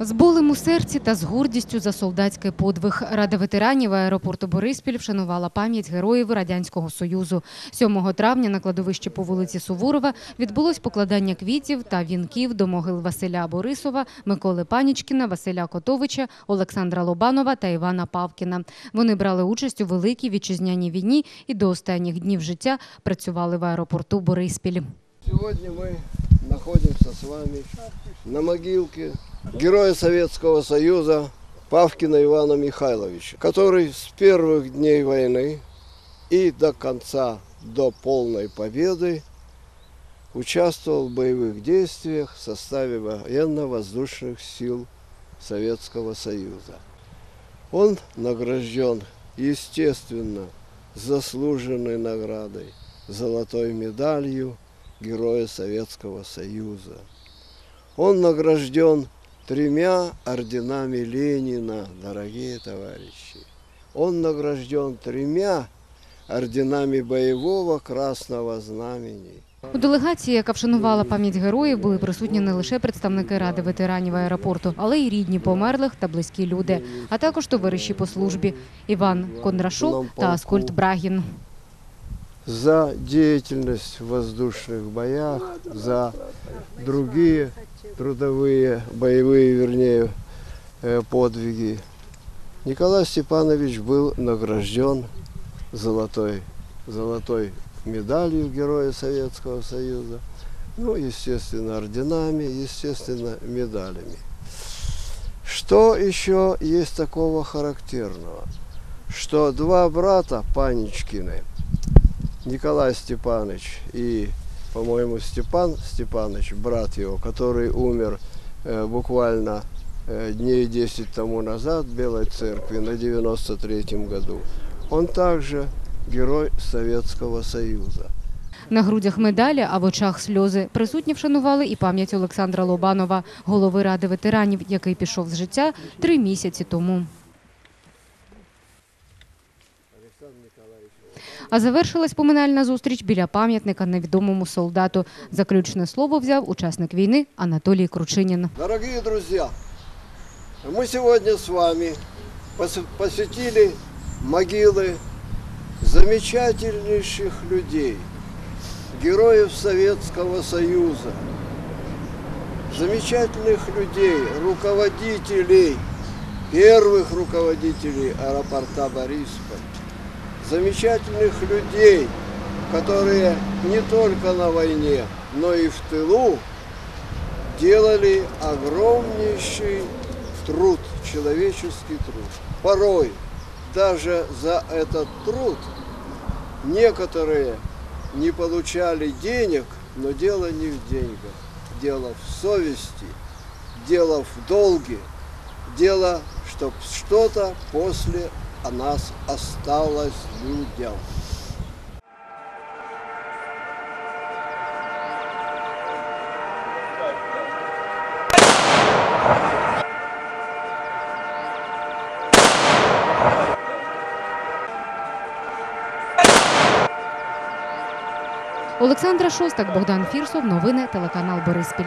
З болем у серці та з гордістю за солдатський подвиг Рада ветеранів аеропорту Бориспіль вшанувала пам'ять героїв Радянського Союзу. 7 травня на кладовищі по вулиці Суворова відбулось покладання квітів та вінків до могил Василя Борисова, Миколи Панічкіна, Василя Котовича, Олександра Лобанова та Івана Павкіна. Вони брали участь у великій вітчизняній війні і до останніх днів життя працювали в аеропорту Бориспіль. Сегодня мы находимся с вами на могилке героя Советского Союза Павкина Ивана Михайловича, который с первых дней войны и до конца, до полной победы участвовал в боевых действиях в составе военно-воздушных сил Советского Союза. Он награжден, естественно, заслуженной наградой, золотой медалью Героя Советского Союза. Он награжден тремя орденами Ленина, дорогие товарищи. Он награжден тремя орденами боевого красного знамени. У делегації, яка вшанувала пам'ять героїв, були присутні не лише представники ради ветеранів аеропорту, але й рідні померлих та близькі люди, а також товариші по службі Іван Кондрашов та Аскольд Брагін. за деятельность в воздушных боях, за другие трудовые, боевые, вернее, э, подвиги. Николай Степанович был награжден золотой, золотой медалью Героя Советского Союза, ну, естественно, орденами, естественно, медалями. Что еще есть такого характерного? Что два брата Паничкины – Николай Степанович и, по-моему, Степан Степанович, брат его, который умер э, буквально э, дней 10 тому назад в Белой Церкви на 93-м году, он также герой Советского Союза. На грудях медалі, а в очах сльози присутні вшанували і пам'ять Олександра Лобанова, голови ради ветеранів, який пішов з життя три місяці тому. А завершилась поминальна зустріч біля пам'ятника невідомому солдату. Заключне слово взяв учасник війни Анатолій Кручинін. Дорогие друзья, мы сегодня с вами пос- посетили могилы замечательнейших людей, героев Советского Союза, замечательных людей, руководителей, первых руководителей аэропорта Борисполь, замечательных людей, которые не только на войне, но и в тылу делали огромнейший труд, человеческий труд. Порой даже за этот труд некоторые не получали денег, но дело не в деньгах, дело в совести, дело в долге, дело, чтобы что-то после нас осталось людям. Олександра Шостак, Богдан Фірсов, новини телеканал Бориспіль.